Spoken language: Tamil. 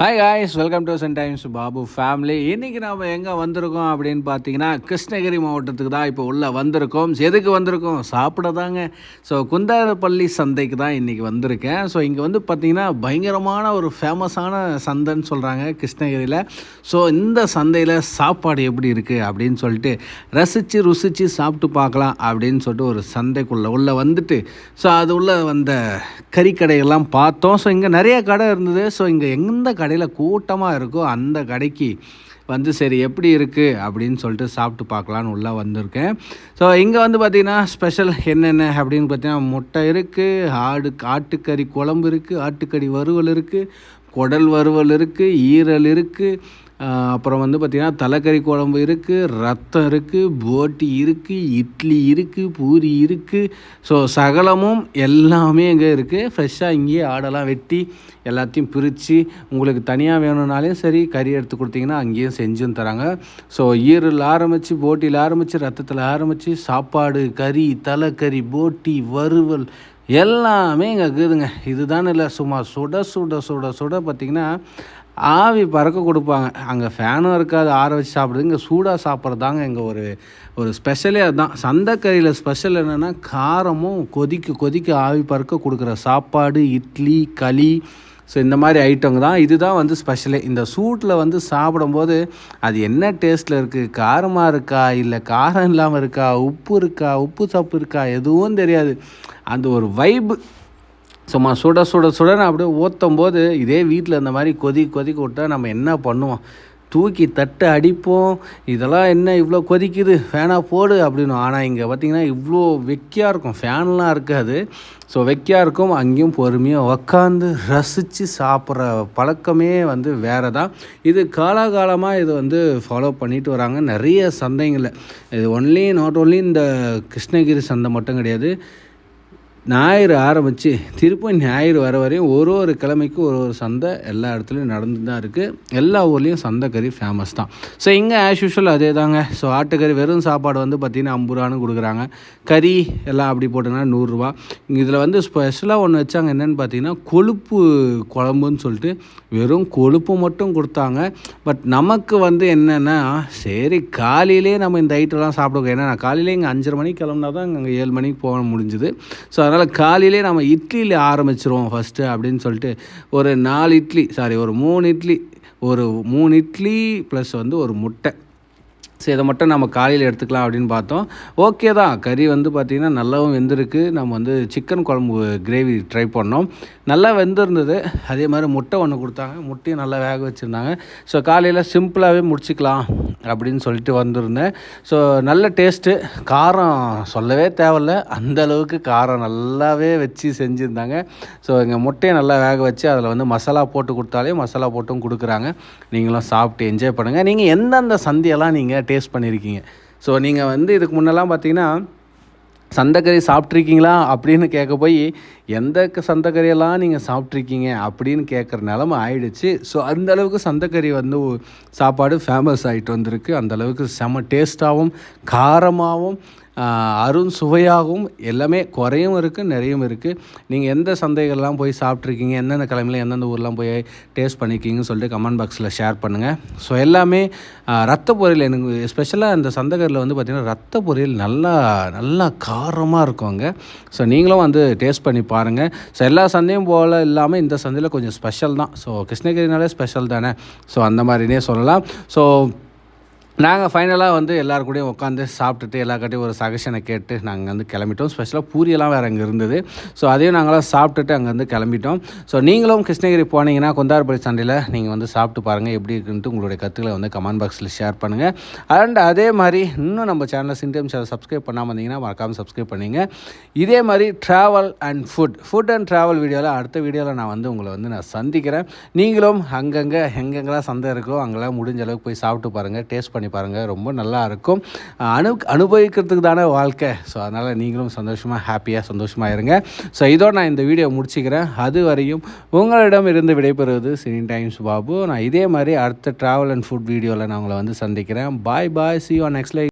Hi guys welcome to Sun Times Babu family இன்றைக்கி நாம் எங்கே வந்திருக்கோம் அப்படின்னு பார்த்தீங்கன்னா கிருஷ்ணகிரி மாவட்டத்துக்கு தான் இப்போ உள்ளே வந்திருக்கோம். எதுக்கு வந்திருக்கோம்? சாப்பிட தாங்க ஸோ குந்தாரப்பள்ளி சந்தைக்கு தான் இன்றைக்கி வந்திருக்கேன். ஸோ இங்கே வந்து பார்த்திங்கன்னா பயங்கரமான ஒரு ஃபேமஸான சந்தைன்னு சொல்கிறாங்க கிருஷ்ணகிரியில். ஸோ இந்த சந்தையில் சாப்பாடு எப்படி இருக்குது அப்படின்னு சொல்லிட்டு ரசித்து ருசித்து சாப்பிட்டு பார்க்கலாம் அப்படின்னு சொல்லிட்டு ஒரு சந்தைக்குள்ளே உள்ளே வந்துட்டு ஸோ அது உள்ளே வந்த கறிக்கடையெல்லாம் பார்த்தோம். ஸோ இங்கே நிறைய கடை இருந்தது. ஸோ இங்கே எந்த கடை கடையில் கூட்டமாக இருக்கோ அந்த கடைக்கு வந்து சரி எப்படி இருக்குது அப்படின்னு சொல்லிட்டு சாப்பிட்டு பார்க்கலான்னு உள்ளே வந்திருக்கேன். ஸோ இங்கே வந்து பார்த்திங்கன்னா ஸ்பெஷல் என்னென்ன அப்படின்னு பார்த்தீங்கன்னா முட்டை இருக்குது ஆடு ஆட்டுக்கறி குழம்பு இருக்குது ஆட்டுக்கறி வறுவல் இருக்குது குடல் வறுவல் இருக்குது ஈரல் இருக்குது அப்புறம் வந்து பார்த்திங்கன்னா தலைக்கறி குழம்பு இருக்குது ரத்தம் இருக்குது போட்டி இருக்குது இட்லி இருக்குது பூரி இருக்குது ஸோ சகலமும் எல்லாமே இங்கே இருக்குது ஃப்ரெஷ்ஷாக இங்கேயே ஆடெல்லாம் வெட்டி எல்லாத்தையும் பிரித்து உங்களுக்கு தனியாக வேணும்னாலையும் சரி கறி எடுத்து கொடுத்தீங்கன்னா அங்கேயும் செஞ்சும் தராங்க. ஸோ ஈரல் ஆரம்பித்து போட்டியில் ஆரம்பித்து ரத்தத்தில் ஆரம்பித்து சாப்பாடு கறி தலைக்கறி போட்டி வறுவல் எல்லாமே இங்கே இருக்குதுங்க. இதுதான் இல்லை சும்மா சுட சுட சுட சுட பார்த்திங்கன்னா ஆவி பறக்க கொடுப்பாங்க. அங்கே ஃபேனும் இருக்காது ஆற வச்சு சாப்பிட்றது. இங்கே சூடாக சாப்பிட்றது தாங்க இங்கே ஒரு ஒரு ஸ்பெஷலே அதுதான். சந்தைக்கறியில் ஸ்பெஷல் என்னென்னா காரமும் கொதிக்க கொதிக்க ஆவி பறக்க கொடுக்குற சாப்பாடு இட்லி களி ஸோ இந்த மாதிரி ஐட்டங்க தான். இதுதான் வந்து ஸ்பெஷலே இந்த சூட்டில் வந்து சாப்பிடும்போது அது என்ன டேஸ்ட்டில் இருக்குது காரமாக இருக்கா? இல்லை காரம் இல்லாமல் இருக்கா? உப்பு இருக்கா? உப்பு சப்பு இருக்கா? எதுவும் தெரியாது. அந்த ஒரு வைப்பு சும்மா சுட சுட சுடன்னு அப்படியே ஊற்றும் போது இதே வீட்டில் இந்த மாதிரி கொதி கொதிக்க விட்டால் நம்ம என்ன பண்ணுவோம்? தூக்கி தட்டு அடிப்போம். இதெல்லாம் என்ன இவ்வளோ கொதிக்குது? ஃபேனாக போடு அப்படின்னு. ஆனால் இங்கே பார்த்திங்கன்னா இவ்வளோ வெக்கியாக இருக்கும். ஃபேன்லாம் இருக்காது. ஸோ வெக்கியாக இருக்கும். அங்கேயும் பொறுமையாக உக்காந்து ரசித்து சாப்பிட்ற பழக்கமே வந்து வேறு தான் இது காலாகாலமாக இது வந்து ஃபாலோ பண்ணிட்டு வராங்க. நிறைய சந்தைங்களில். இது ஒன்லி நாட் ஓன்லி இந்த கிருஷ்ணகிரி சந்தை மட்டும் கிடையாது. ஞாயிறு ஆரம்பித்து திருப்பி ஞாயிறு வர வரையும் ஒரு ஒரு கிழமைக்கும் ஒரு ஒரு சந்தை எல்லா இடத்துலையும் நடந்து தான் இருக்குது எல்லா ஊர்லேயும் சந்தைக்கறி ஃபேமஸ் தான். ஸோ இங்கே ஆஸ் யூஷுவல் அதே தாங்க. ஸோ ஆட்டுக்கறி வெறும் சாப்பாடு வந்து பார்த்திங்கன்னா ஐம்பது ரூபான்னு கொடுக்குறாங்க. கறி எல்லாம் அப்படி போட்டோம்னா நூறுரூவா இதில் வந்து ஸ்பெஷலாக ஒன்று வச்சாங்க என்னென்னு பார்த்தீங்கன்னா கொழுப்பு குழம்புன்னு சொல்லிட்டு வெறும் கொழுப்பு மட்டும் கொடுத்தாங்க. பட் நமக்கு வந்து என்னென்னா சரி காலையிலே நம்ம இந்த ஐட்டம்லாம் சாப்பிடுவோம் ஏன்னா நான் காலையிலே இங்கே அஞ்சரை மணிக்கு கிளம்புனா தான் இங்கே ஏழு மணிக்கு போக முடிஞ்சுது. ஸோ அதனால் அதனால் காலையிலே நம்ம இட்லியில் ஆரம்பிச்சிருவோம் ஃபஸ்ட்டு அப்படின்னு சொல்லிட்டு ஒரு நாலு இட்லி சாரி ஒரு மூணு இட்லி ஒரு மூணு இட்லி ப்ளஸ் வந்து ஒரு முட்டை. ஸோ இதை மட்டும் நம்ம காலையில் எடுத்துக்கலாம் அப்படின்னு பார்த்தோம். ஓகே தான். கறி வந்து பார்த்திங்கன்னா நல்லாவும் வெந்திருக்கு. நம்ம வந்து சிக்கன் குழம்பு கிரேவி ட்ரை பண்ணோம். நல்லா வெந்திருந்தது. அதே மாதிரி முட்டை ஒன்று கொடுத்தாங்க. முட்டையும் நல்லா வேக வச்சுருந்தாங்க. ஸோ காலையில் சிம்பிளாகவே முடிச்சுக்கலாம். அப்படின்னு சொல்லிட்டு வந்திருந்தேன். ஸோ நல்ல டேஸ்ட்டு காரம் சொல்லவே தேவையில்ல. அந்த அளவுக்கு காரம் நல்லாவே வச்சு செஞ்சுருந்தாங்க. ஸோ எங்கள் முட்டையை நல்லா வேக வச்சு அதில் வந்து மசாலா போட்டு கொடுத்தாலே மசாலா போட்டும் கொடுக்குறாங்க. நீங்களும் சாப்பிட்டு என்ஜாய் பண்ணுங்கள் நீங்கள் எந்தெந்த சந்தியெல்லாம் நீங்கள் டேஸ்ட் பண்ணியிருக்கீங்க ஸோ நீங்கள் வந்து இதுக்கு முன்னெல்லாம் பார்த்தீங்கன்னா சந்தைக்கறி சாப்பிட்ருக்கீங்களா அப்படின்னு கேட்க போய் எந்த சந்தைக்கறியெல்லாம் நீங்கள் சாப்பிட்ருக்கீங்க அப்படின்னு கேட்குற நிலமை ஆயிடுச்சு. ஸோ அந்தளவுக்கு சந்தைக்கறி வந்து சாப்பாடு ஃபேமஸ் ஆகிட்டு வந்திருக்கு. அந்தளவுக்கு செம டேஸ்ட்டாகவும் காரமாகவும் அருண் சுவையாகவும் எல்லாமே குறையும் இருக்குது நிறையும் இருக்குது நீங்கள் எந்த சந்தைகள்லாம் போய் சாப்பிட்ருக்கீங்க எந்தெந்த கிழமையில எந்தெந்த ஊர்லாம் போய் டேஸ்ட் பண்ணிக்கிங்கன்னு சொல்லிட்டு கமெண்ட் பாக்ஸில் ஷேர் பண்ணுங்கள் ஸோ எல்லாமே ரத்த பொரியல் எனக்கு ஸ்பெஷலாக அந்த சந்தகரில் வந்து பார்த்திங்கன்னா ரத்த பொரியல் நல்லா நல்லா காரமாக இருக்கும் அங்கே. ஸோ நீங்களும் வந்து டேஸ்ட் பண்ணி பாருங்கள் ஸோ எல்லா சந்தையும் போல் இல்லாமல் இந்த சந்தையில் கொஞ்சம் ஸ்பெஷல் தான். ஸோ கிருஷ்ணகிரினாலே ஸ்பெஷல் தானே? ஸோ அந்த மாதிரினே சொல்லலாம். ஸோ நாங்கள் ஃபைனலாக வந்து எல்லாருக்கூடையும் உட்காந்து சாப்பிட்டுட்டு எல்லாருக்கிட்டையும் ஒரு சஜஷனை கேட்டு நாங்கள் வந்து கிளம்பிட்டோம். ஸ்பெஷலாக பூரியெல்லாம் வேறு அங்கே இருந்தது. ஸோ அதையும் நாங்களாம் சாப்பிட்டுட்டு அங்கேருந்து கிளம்பிட்டோம். ஸோ நீங்களும் கிருஷ்ணகிரி போனீங்கன்னா கொந்தாரப்பள்ளி சண்டையில் நீங்கள் வந்து சாப்பிட்டு பாருங்கள் எப்படி இருக்குன்ட்டு உங்களுடைய கற்றுகளை வந்து கமெண்ட் பாக்ஸில் ஷேர் பண்ணுங்கள் அண்ட் அதே மாதிரி இன்னும் நம்ம சேனலில் சின்டம் சேனல் சப்ஸ்கிரைப் பண்ணாமல் இருந்தீங்கன்னா மறக்காமல் சப்ஸ்கிரைப் பண்ணிங்க. இதே மாதிரி travel and food food and travel வீடியோவில் அடுத்த வீடியோவில் நான் வந்து உங்களை வந்து நான் சந்திக்கிறேன். நீங்களும் அங்கங்கே எங்கெங்கெல்லாம் சந்தை இருக்கோ அங்கெல்லாம் முடிஞ்ச அளவுக்கு போய் சாப்பிட்டு பாருங்கள் டேஸ்ட் பண்ணி பண்ணி பாருங்கள் ரொம்ப நல்லா இருக்கும். அனு அனுபவிக்கிறதுக்கு தானே வாழ்க்கை. ஸோ அதனால் நீங்களும் சந்தோஷமாக ஹாப்பியாக சந்தோஷமாக இருங்க. ஸோ இதோட நான் இந்த வீடியோ முடிச்சுக்கிறேன். அது வரையும் உங்களிடம் இருந்து விடைபெறுவது சினி டைம்ஸ் பாபு. நான் இதே மாதிரி அடுத்த ட்ராவல் அண்ட் ஃபுட் வீடியோவில் நான் உங்களை வந்து சந்திக்கிறேன். Bye bye see you next like